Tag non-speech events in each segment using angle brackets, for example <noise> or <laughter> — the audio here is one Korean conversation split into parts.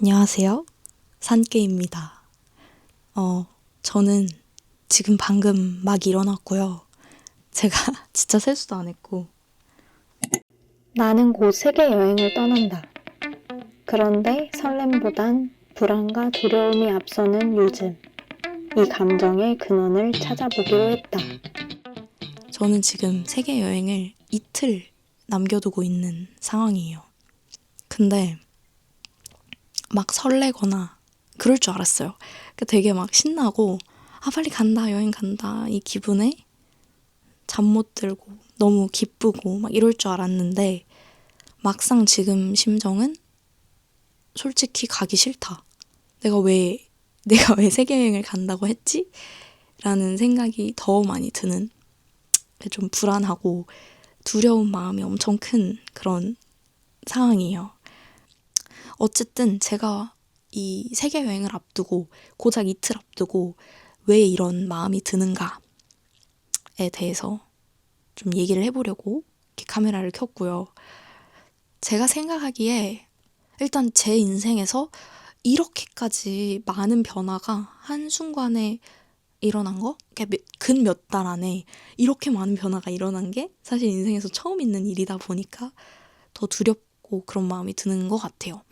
안녕하세요. 산케입니다. 어, 저는 지금 방금 막 일어났고요. 제가 <laughs> 진짜 세수도 안 했고. 나는 곧 세계 여행을 떠난다. 그런데 설렘보단 불안과 두려움이 앞서는 요즘. 이 감정의 근원을 찾아보기로 했다. 저는 지금 세계 여행을 이틀 남겨두고 있는 상황이에요. 근데 막 설레거나 그럴 줄 알았어요. 그러니까 되게 막 신나고 아 빨리 간다 여행 간다 이 기분에 잠 못 들고 너무 기쁘고 막 이럴 줄 알았는데 막상 지금 심정은 솔직히 가기 싫다. 내가 왜 <laughs> 내가 왜 세계 여행을 간다고 했지? 라는 생각이 더 많이 드는 좀 불안하고 두려운 마음이 엄청 큰 그런 상황이에요. 어쨌든 제가 이 세계 여행을 앞두고 고작 이틀 앞두고 왜 이런 마음이 드는가에 대해서 좀 얘기를 해보려고 이렇게 카메라를 켰고요. 제가 생각하기에 일단 제 인생에서 이렇게까지 많은 변화가 한순간에 일어난 거? 근 몇 달 안에 이렇게 많은 변화가 일어난 게 사실 인생에서 처음 있는 일이다 보니까 더 두렵 고 그런 마음이 드는 것 같아요.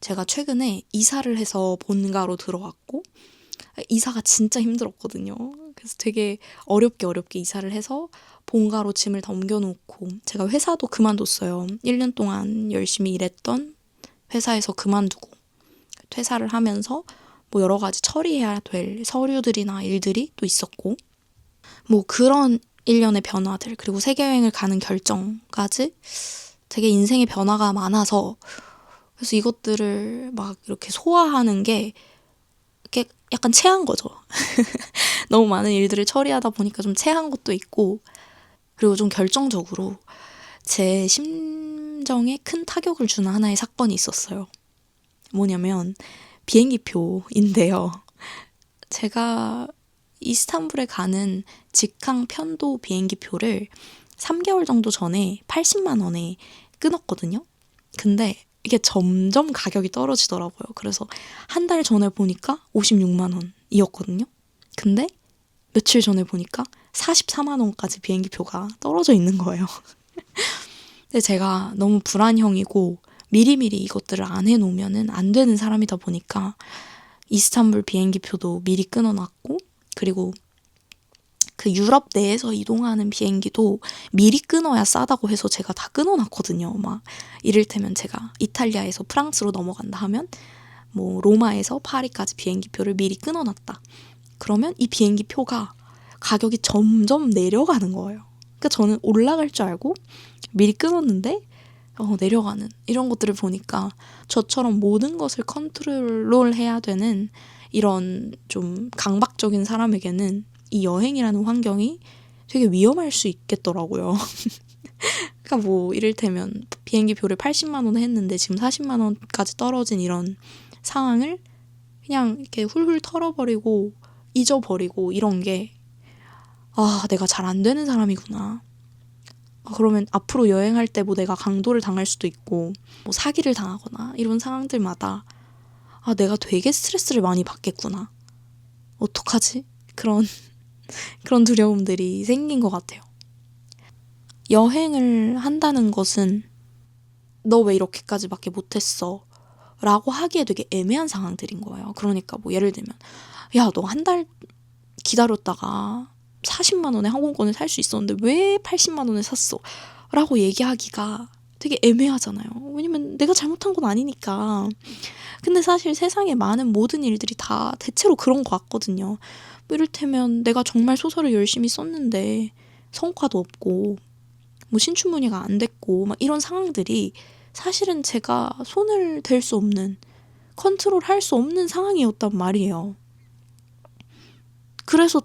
제가 최근에 이사를 해서 본가로 들어왔고, 이사가 진짜 힘들었거든요. 그래서 되게 어렵게 어렵게 이사를 해서 본가로 짐을 다 옮겨놓고, 제가 회사도 그만뒀어요. 1년 동안 열심히 일했던 회사에서 그만두고, 퇴사를 하면서 뭐 여러 가지 처리해야 될 서류들이나 일들이 또 있었고, 뭐 그런 일련의 변화들, 그리고 세계 여행을 가는 결정까지 되게 인생의 변화가 많아서 그래서 이것들을 막 이렇게 소화하는 게 이렇게 약간 체한 거죠. <laughs> 너무 많은 일들을 처리하다 보니까 좀 체한 것도 있고 그리고 좀 결정적으로 제 심정에 큰 타격을 주는 하나의 사건이 있었어요. 뭐냐면 비행기표인데요. 제가 이스탄불에 가는 직항 편도 비행기표를 3개월 정도 전에 80만 원에 끊었거든요. 근데 이게 점점 가격이 떨어지더라고요. 그래서 한 달 전에 보니까 56만 원이었거든요. 근데 며칠 전에 보니까 44만 원까지 비행기 표가 떨어져 있는 거예요. <laughs> 근데 제가 너무 불안형이고 미리미리 이것들을 안 해놓으면 안 되는 사람이다 보니까 이스탄불 비행기 표도 미리 끊어놨고 그리고 그 유럽 내에서 이동하는 비행기도 미리 끊어야 싸다고 해서 제가 다 끊어놨거든요. 막 이를테면 제가 이탈리아에서 프랑스로 넘어간다 하면 뭐 로마에서 파리까지 비행기표를 미리 끊어놨다. 그러면 이 비행기 표가 가격이 점점 내려가는 거예요. 그러니까 저는 올라갈 줄 알고 미리 끊었는데 어, 내려가는 이런 것들을 보니까 저처럼 모든 것을 컨트롤 해야 되는 이런 좀 강박적인 사람에게는 이 여행이라는 환경이 되게 위험할 수 있겠더라고요. <laughs> 그러니까 뭐 이를테면 비행기 표를 80만 원에 했는데 지금 40만 원까지 떨어진 이런 상황을 그냥 이렇게 훌훌 털어버리고 잊어버리고 이런 게 아, 내가 잘 안 되는 사람이구나. 아, 그러면 앞으로 여행할 때 뭐 내가 강도를 당할 수도 있고 뭐 사기를 당하거나 이런 상황들마다 아, 내가 되게 스트레스를 많이 받겠구나. 어떡하지? 그런 그런 두려움들이 생긴 것 같아요. 여행을 한다는 것은 너 왜 이렇게까지밖에 못했어? 라고 하기에 되게 애매한 상황들인 거예요. 그러니까 뭐 예를 들면 야 너 한 달 기다렸다가 40만 원에 항공권을 살 수 있었는데 왜 80만 원에 샀어? 라고 얘기하기가 되게 애매하잖아요. 왜냐면 내가 잘못한 건 아니니까. 근데 사실 세상에 많은 모든 일들이 다 대체로 그런 것 같거든요. 뭐 이를테면 내가 정말 소설을 열심히 썼는데 성과도 없고 뭐 신춘문예가 안 됐고 막 이런 상황들이 사실은 제가 손을 댈 수 없는 컨트롤 할 수 없는 상황이었단 말이에요. 그래서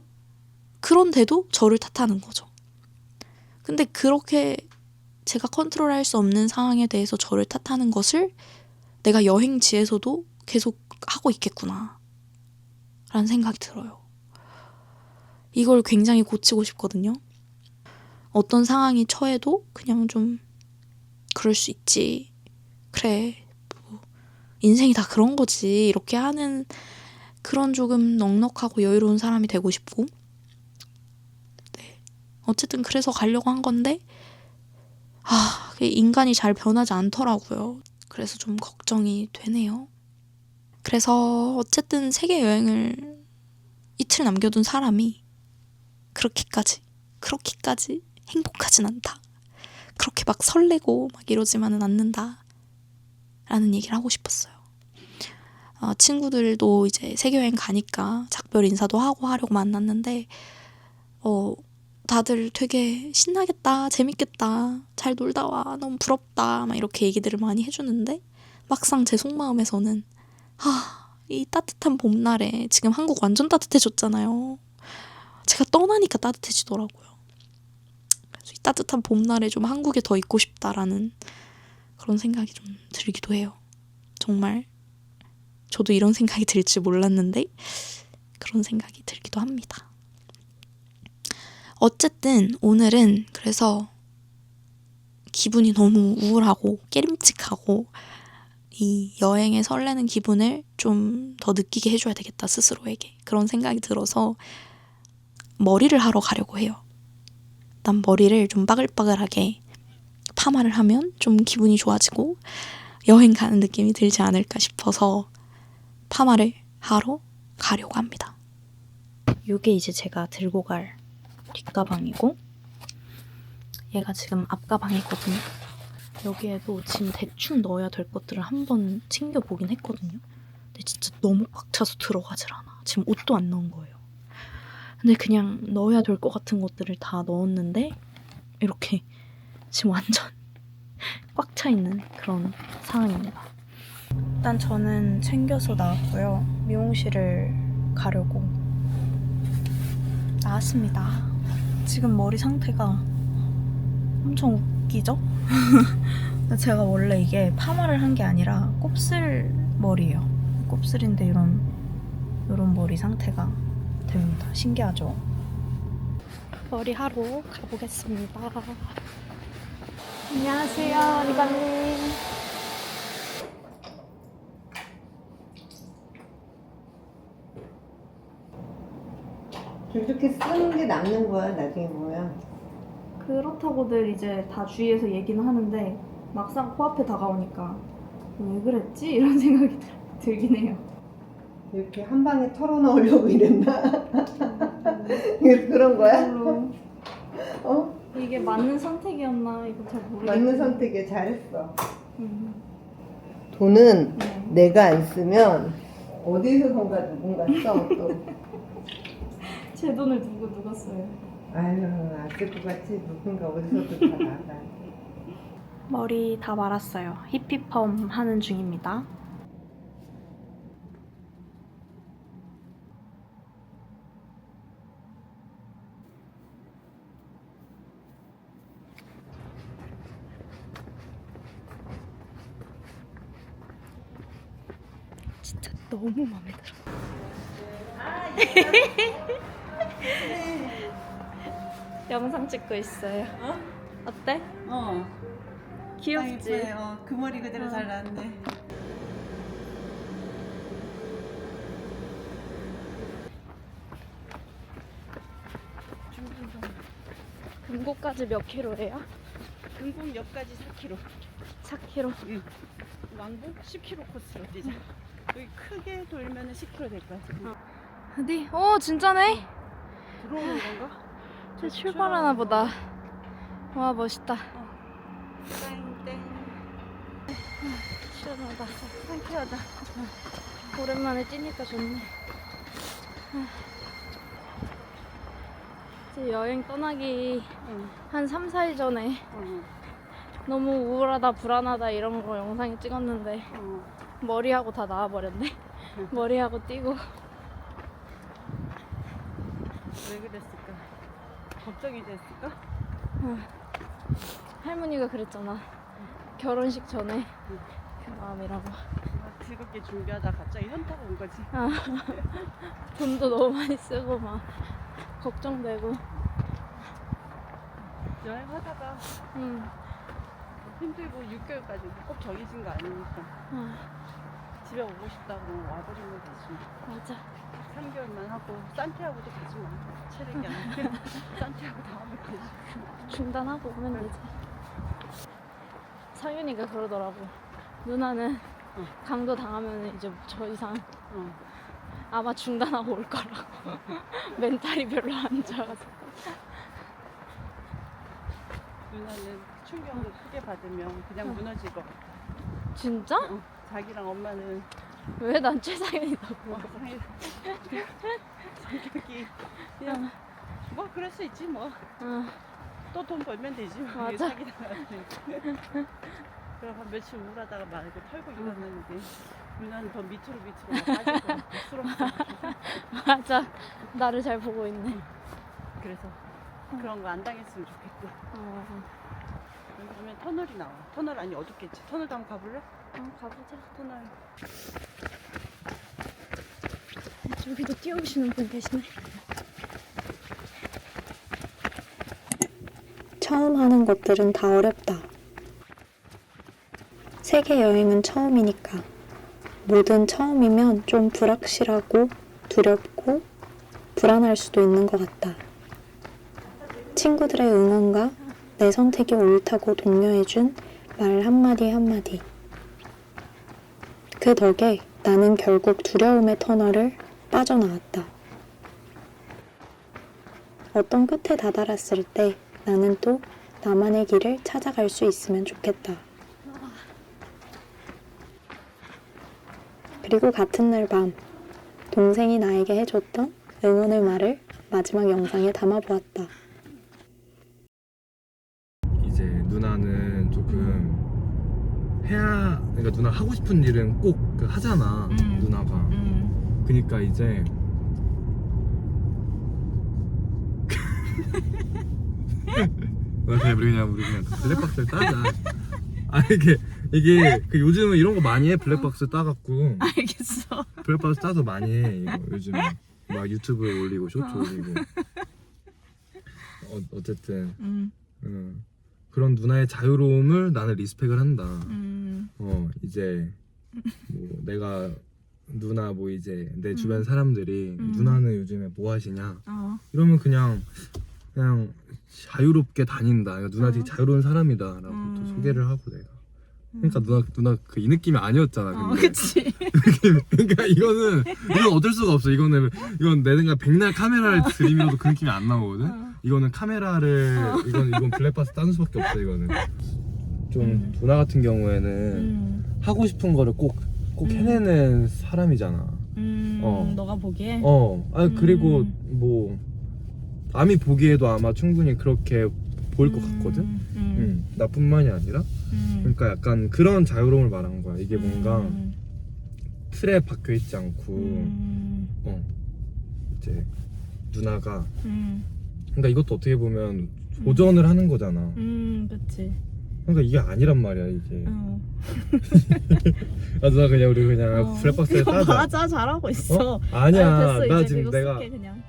그런데도 저를 탓하는 거죠. 근데 그렇게 제가 컨트롤 할 수 없는 상황에 대해서 저를 탓하는 것을 내가 여행지에서도 계속 하고 있겠구나. 라는 생각이 들어요. 이걸 굉장히 고치고 싶거든요. 어떤 상황이 처해도 그냥 좀 그럴 수 있지. 그래. 뭐 인생이 다 그런 거지. 이렇게 하는 그런 조금 넉넉하고 여유로운 사람이 되고 싶고. 네. 어쨌든 그래서 가려고 한 건데, 아, 인간이 잘 변하지 않더라고요. 그래서 좀 걱정이 되네요. 그래서 어쨌든 세계 여행을 이틀 남겨둔 사람이 그렇게까지, 그렇게까지 행복하진 않다. 그렇게 막 설레고 막 이러지만은 않는다. 라는 얘기를 하고 싶었어요. 아, 친구들도 이제 세계여행 가니까 작별 인사도 하고 하려고 만났는데, 어, 다들 되게 신나겠다, 재밌겠다, 잘 놀다 와, 너무 부럽다, 막 이렇게 얘기들을 많이 해주는데, 막상 제 속마음에서는, 아, 이 따뜻한 봄날에 지금 한국 완전 따뜻해졌잖아요. 제가 떠나니까 따뜻해지더라고요. 그래서 이 따뜻한 봄날에 좀 한국에 더 있고 싶다라는 그런 생각이 좀 들기도 해요. 정말 저도 이런 생각이 들지 몰랐는데 그런 생각이 들기도 합니다. 어쨌든 오늘은 그래서 기분이 너무 우울하고 깨림칙하고 이 여행에 설레는 기분을 좀 더 느끼게 해줘야 되겠다 스스로에게 그런 생각이 들어서 머리를 하러 가려고 해요. 난 머리를 좀 빠글빠글하게 파마를 하면 좀 기분이 좋아지고 여행 가는 느낌이 들지 않을까 싶어서 파마를 하러 가려고 합니다. 이게 이제 제가 들고 갈 뒷가방이고 얘가 지금 앞가방이거든요. 여기에도 지금 대충 넣어야 될 것들을 한번 챙겨보긴 했거든요. 근데 진짜 너무 꽉 차서 들어가질 않아. 지금 옷도 안 넣은 거예요. 근데 그냥 넣어야 될 것 같은 것들을 다 넣었는데 이렇게 지금 완전 <laughs> 꽉 차 있는 그런 상황입니다. 일단 저는 챙겨서 나왔고요. 미용실을 가려고 나왔습니다. 지금 머리 상태가 엄청 웃기죠? <laughs> 제가 원래 이게 파마를 한 게 아니라 곱슬 머리예요. 곱슬인데 이런 이런 머리 상태가 됩니다. 신기하죠? 머리 하러 가보겠습니다. 안녕하세요, 리가님. 이렇게 쓰는 게 남는 거야 나중에 뭐야 그렇다고들 이제 다 주위에서 얘기는 하는데 막상 코앞에 다가오니까 왜 그랬지? 이런 <laughs> 생각이 들, 들긴 해요. 이렇게 한 방에 털어넣으려고 이랬나? <laughs> 그런 거야? 별로. <laughs> 어? 이게 맞는 선택이었나? 이거 잘 모르겠어요. 맞는 선택에 잘했어. 음, 돈은 네. 내가 안 쓰면 어디서선가 누군가 써또 제 돈을 누구 누가 써요? 아유 아쓸 것 같이 누군가 어디서도 다 나가 머리 다 말았어요. 히피펌 하는 중입니다. 진짜 너무 마음에 들어. 영상 찍고 있어요. 어때? 어. 귀엽지? 아, 어, 그 머리 그대로 어. 잘 나왔네. 금고까지 몇 킬로예요? 금곡 역까지 4km. 4킬로. 왕복 10km 코스로 뛰자. 여기 크게 돌면 10km 될 거야. 지금. 어디? 오 진짜네. 들어오는 건가? 저 출발하나 보다. 와 멋있다. 땡땡. 시원하다. 상쾌하다. 오랜만에 뛰니까 좋네. 이제 여행 떠나기 응. 한 3, 4일 전에 어. 너무 우울하다, 불안하다 이런 거 영상에 찍었는데 어. 머리하고 다 나와버렸네. <laughs> 머리하고 뛰고. 왜 그랬을까? 걱정이 됐을까? 할머니가 그랬잖아. 결혼식 전에 그 마음이라고. 막 즐겁게 준비하다 갑자기 현타가 온 거지. 아, 돈도 너무 많이 쓰고 막 걱정되고. 여행하다가 음, 힘들고 6개월까지 꼭 정해진 거 아니니까. 아, 집에 오고 싶다고 와버리면 되지. 맞아. 3개월만 하고 산티아고도 가지 마. 체력이 안 돼. <laughs> 산티아고 다음에 되지. 중단하고 오면 되지. 상윤이가 그러더라고. 누나는 응. 강도 당하면 이제 저 이상 어. 아마 중단하고 올 거라고. <laughs> 멘탈이 별로 안 좋아가지고. 누나는 충격을 크게 받으면 그냥 응. 무너질 것 같아. 진짜? 어. 자기랑 엄마는 왜 난 최상윤이라고? 뭐 상해. 성격이 그냥 뭐 그럴 수 있지 뭐. 응. 또돈 벌면 되지. 뭐. 맞아. 그럼 한 며칠 우울하다가 말고 털고 일어나는데 누나는 더 밑으로 밑으로. 수렁수렁. <laughs> 맞아. 나를 잘 보고 있네. 그래서 그런 거 안 당했으면 좋겠고. 어, 왜냐면 터널이 나와. 터널 아니 어둡겠지. 터널도 한번 가볼래? 어, 가보자. 터널. 저기도 뛰어오시는 분 계시네. 처음 하는 것들은 다 어렵다. 세계 여행은 처음이니까. 뭐든 처음이면 좀 불확실하고 두렵고 불안할 수도 있는 것 같다. 친구들의 응원과 내 선택이 옳다고 독려해준 말 한마디 한마디. 그 덕에 나는 결국 두려움의 터널을 빠져나왔다. 어떤 끝에 다다랐을 때 나는 또 나만의 길을 찾아갈 수 있으면 좋겠다. 그리고 같은 날 밤, 동생이 나에게 해줬던 응원의 말을 마지막 영상에 담아보았다. 그러니까 누나 하고 싶은 일은 꼭 그 하잖아 음. 누나가 음. 그니까 이제 나 그냥 우리 그냥 우리 그냥 그 블랙박스를 따자 아 이게 이게 그 요즘은 이런 거 많이 해 블랙박스 따갖고 알겠어. 블랙박스 따서 많이 해 이거 요즘에 막 유튜브에 올리고 쇼츠 올리고 어, 어쨌든 음. 음, 그런 누나의 자유로움을 나는 리스펙을 한다. 음. 어 이제 뭐 내가 누나 뭐 이제 내 음. 주변 사람들이 음. 누나는 요즘에 뭐 하시냐 어. 이러면 그냥 그냥 자유롭게 다닌다. 그러니까 누나 되게 어. 자유로운 사람이다라고 또 음. 소개를 하고 내가. 그러니까 누나 누나 그 이 느낌이 아니었잖아. 어, 근데 그치. <laughs> 그러니까 이거는 이건 어쩔 수가 없어. 이거는 이건 내 생각 백날 카메라를 들이밀어도 그 느낌이 안 나오거든. 어. 이거는 카메라를 이건 이건 블랙박스 따는 수밖에 없어 이거는. 좀 음. 누나 같은 경우에는 음. 하고 싶은 거를 꼭꼭 음. 해내는 사람이잖아. 음. 어. 너가 보기에. 어. 아 그리고 음. 뭐 남이 보기에도 아마 충분히 그렇게 보일 것 음. 같거든. 음. 음. 나뿐만이 아니라. 음. 그러니까 약간 그런 자유로움을 말한 거야. 이게 뭔가 음. 틀에 박혀 있지 않고 음. 어 이제 누나가 음. 그러니까 이것도 어떻게 보면 도전을 하는 거잖아. 음. 그치. 그러니까 이게 아니란 말이야 이게. 어. <laughs> 아 누나 그냥 우리 그냥 어. 블랙박스에 따자. 맞아 잘하고 있어. 어? 아니야. 아, 됐어, 나 이제 지금 내가 그냥.